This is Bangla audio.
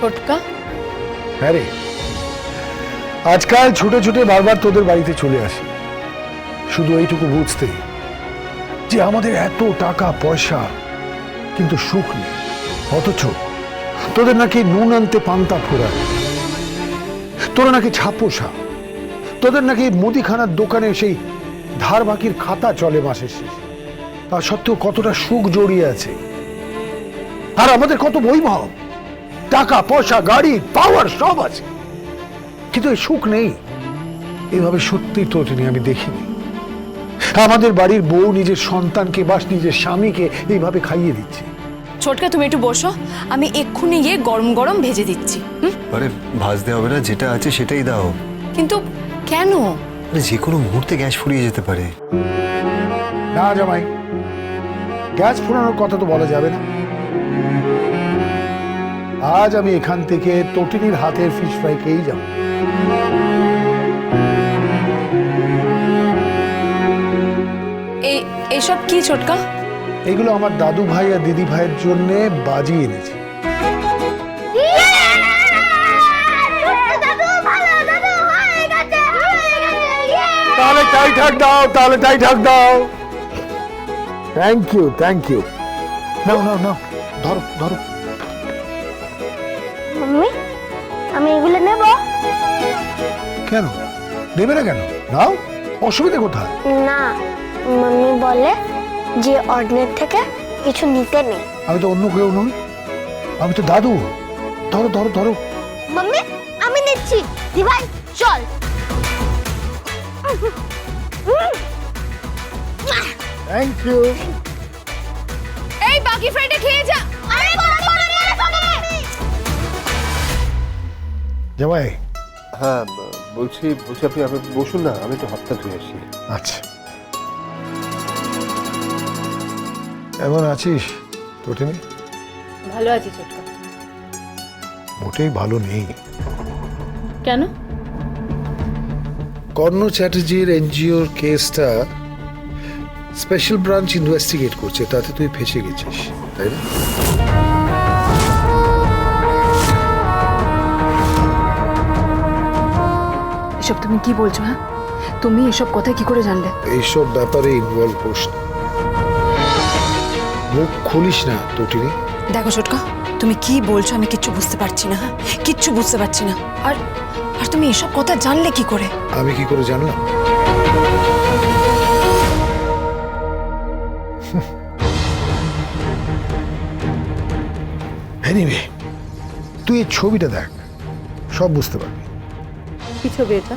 ছোটকা হ্যাঁ আজকাল ছুটে ছুটে বারবার তোদের বাড়িতে চলে আসি। শুধু এইটুকু বুঝতে যে আমাদের এত টাকা, পয়সা কিন্তু সুখ নেই। অথচ তোদের নাকি নুন আনতে পান্তা ফোরা তোরা নাকি ছাপোষা। তোদের নাকি মুদিখানার দোকানে সেই ধার বাকির খাতা চলে মাসের শেষে। তা সত্ত্বেও কতটা সুখ জড়িয়ে আছে। আর আমাদের কত বৈভব। টাকা পয়সা গাড়ি পাওয়ার সব আছে। কিন্তু এই সুখ নেই। এইভাবে সত্যি তোটনি আমি দেখিনি। আমাদের বাড়ির বউ নিজের সন্তানকে বা নিজের স্বামীকে এইভাবে খাইয়ে দিচ্ছে। ছোটকা তুমি একটু বসো। আমি এক্ষুনি গিয়ে গরম গরম ভেজে দিচ্ছি হুম? আরে ভাজতে হবে না যেটা আছে সেটাই দাও। কিন্তু কেন? আরে যে কোনো মুহূর্তে গ্যাস ফুরিয়ে যেতে পারে। না জামাই গ্যাস ফুরানোর কথা তো বলা যাবে না। আজ আমি এখান থেকে তটিনীর হাতের ফিশ ফ্রাই খেয়েই যাব। এই এসব কি ছোটকা? এগুলো আমার দাদু ভাই আর দিদি ভাইয়ের জন্য বাজি এনেছি। তাহলে টাই ঠাক দাও তাহলে টাই ঠাক দাও। থ্যাংক ইউ থ্যাংক ইউ নাও নাও নাও। ধরো ধরো। মাম্মি আমি এগুলো নেব। কেন? দেবে না কেন? নাও অসুবিধা কোথায়? না মাম্মি বলে যে অর্ডনের থেকে কিছু নিতে নেই। আমি তো অন্য কেউ নই। আমি তো দাদু। ধরো ধরো ধরো। মাম্মি আমি নিচ্ছি। দি ভাই চল। থ্যাংক ইউ এই বাকি ফ্রাইটা খেয়ে যা। জামাই। হ্যাঁ বলছি বলছি আপনি আপনি বসুন না আমি একটু হাতটা ধুয়ে আসি আচ্ছা। এমন আছিস তোটিনি ভালো আছি ছোটকা। মোটেই ভালো নেই। কেন? কর্ণ চ্যাটার্জির এনজিওর কেসটা স্পেশাল ব্রাঞ্চ ইনভেস্টিগেট করছে তাতে তুই ফেসে গেছিস তাই না? তুমি কি বলছো হ্যাঁ? তুমি এসব কথা কি করে জানলে? এইসব ব্যাপারে ইনভলভ হোস না। মুখ খুলিস না তোটিনি দেখো ছোটকা তুমি কি বলছো আমি কিচ্ছু বুঝতে পারছি না হ্যাঁ? কিচ্ছু বুঝতে পারছি না। আর আর তুমি এসব কথা জানলে কি করে? আমি কি করে জানলাম? এনিওয়ে তুই এই ছবিটা দেখ সব বুঝতে পারবি। কি ছবি এটা?